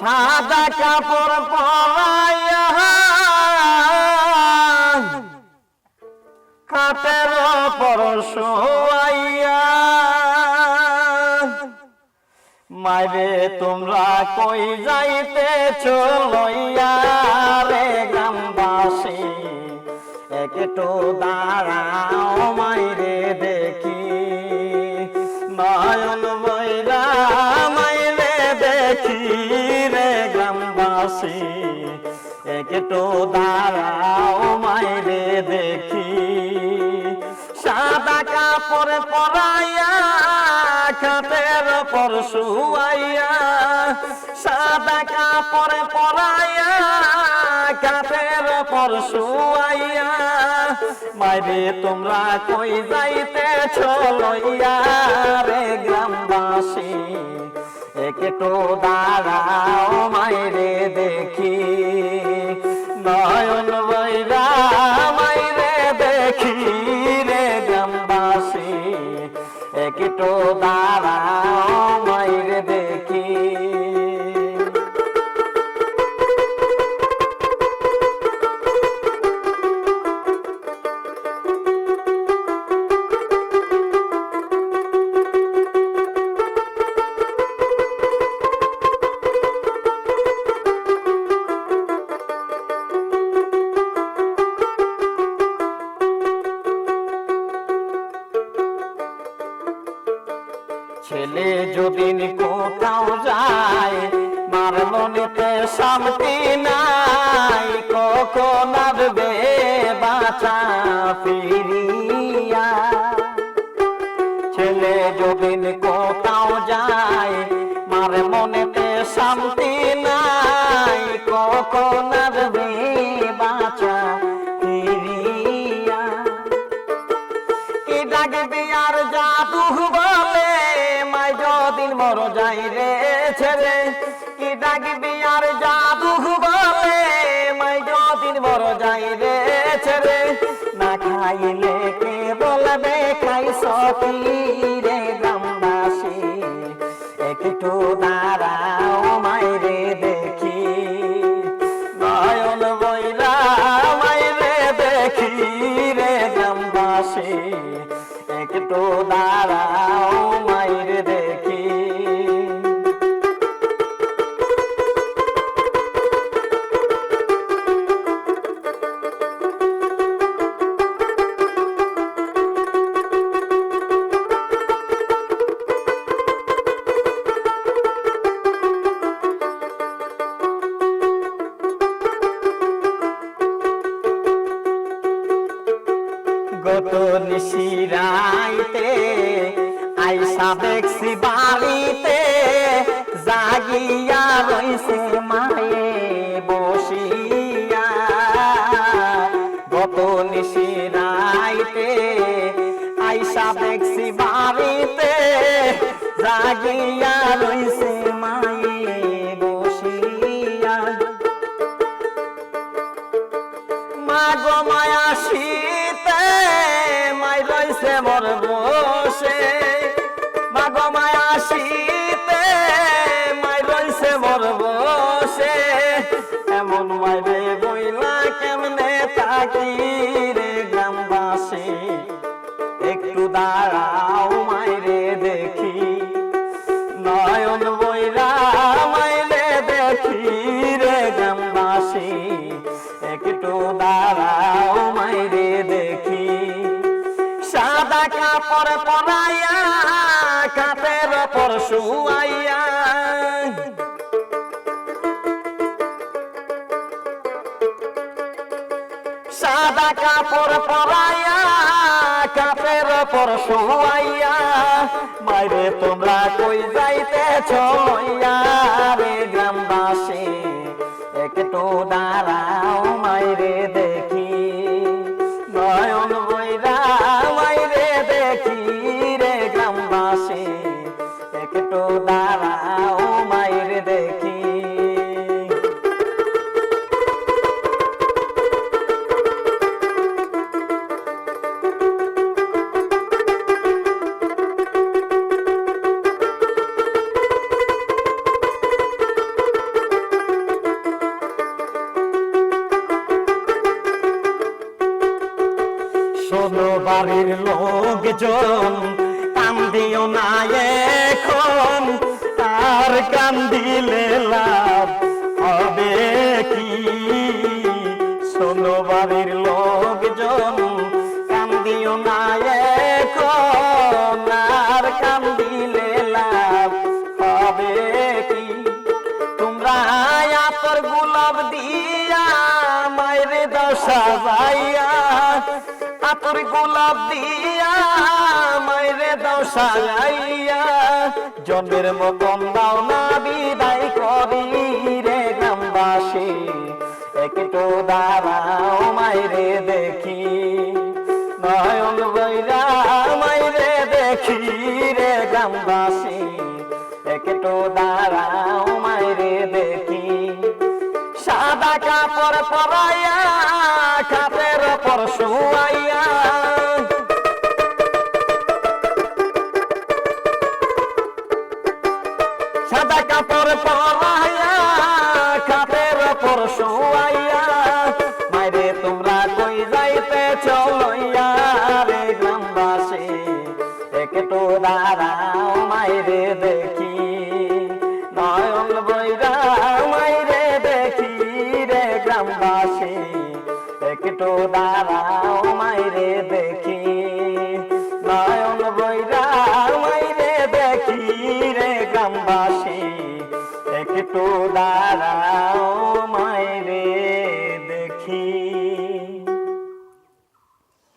সাদা কাপড় পরাইয়া কাটের পর শোয়াইয়া, মাইরে তোমরা কই যাইতে চলইয়া রে গ্রামবাসী? একটু দাঁড়াও একটু দাঁড়াও মাইরে দেখি। সাদা কাপড় পরাইয়া, খাটের পর শুয়াইয়া, সাদা কাপড় পরাইয়া কাঠের পর শুয়াইয়া, মাইরে তোমরা কই যাইতে চলইয়া রে গ্রামবাসী? একটু দাঁড়াও মাইরে দেখি। নয়ন ছেলে যদি কোথাও যায়, মার মনেতে শান্তি নাই, কখন আসবে বাঁচা ফিরিয়া? ছেলে যদি কোথাও যায়, মার মনেতে শান্তি নাই, কখন আসবে বাঁচা ফিরিয়া? কি ডাকবি আর মাই যদিন মর যাই রে ছেলে, কি ডাকবি আর জাদু বলে? মাই যদিন মর যাই রে ছেলে, না খাইলে কে বলবে, খাই সকি রে গ্রামবাসী? একটু দাঁড়াও গত নিশিরাইতে আইসা দেখছি বাড়িতে, জাগিয়া রইছে মায়ে বসিয়া। গত নিশিরাইতে আইসা দেখছি বাড়িতে, জাগিয়া রইছে মাই মর বসে। মাগো মায়া শীতে মাই রইছে মোর বসে। এমন মাইরে বইলা কেমনে থাকি রে গ্রামবাসী? একটু দাঁড়াও কাপড় পরাইয়া, কাপের পর শুয়াইয়া। সাদা কাপড় পরাইয়া, কাপের পর শুয়াইয়া। মাইরে তোমরা কই যাইতে ছইয়া একটু দাঁড়াও মায়ের দেখি। বাড়ির লোকজন কান্দিও না এখন আর কান্দিলে লাভ হবে কি? শোনো বাড়ির লোকজন কান্দিও না এখন, আর কান্দিলে লাভ হবে কি? তোমরা আতর গোলাপ দিয়া মায়েরে দশা যাইয়া আতর গোলাপ দিয়া মায়েরে দশা যাইয়া জন্মের মতন দাও না বিদায় করি রে গ্রামবাসী। একটু দাঁড়াও মায়েরে দেখি, নয়ন বৈরা মায়েরে দেখি রে গ্রামবাসী। একটু দাঁড়াও মায়েরে দেখি, সাদা কাপড় পরাইয়া কাপের ওপর শুয়াইয়া সাদা কাপড় পরাইয়া কাপের ওপর শোয়াইয়া, মাইরে তোমরা কই যাইতে চলইয়া রে গ্রামবাসী একটু দাঁড়াও, মাইরে দে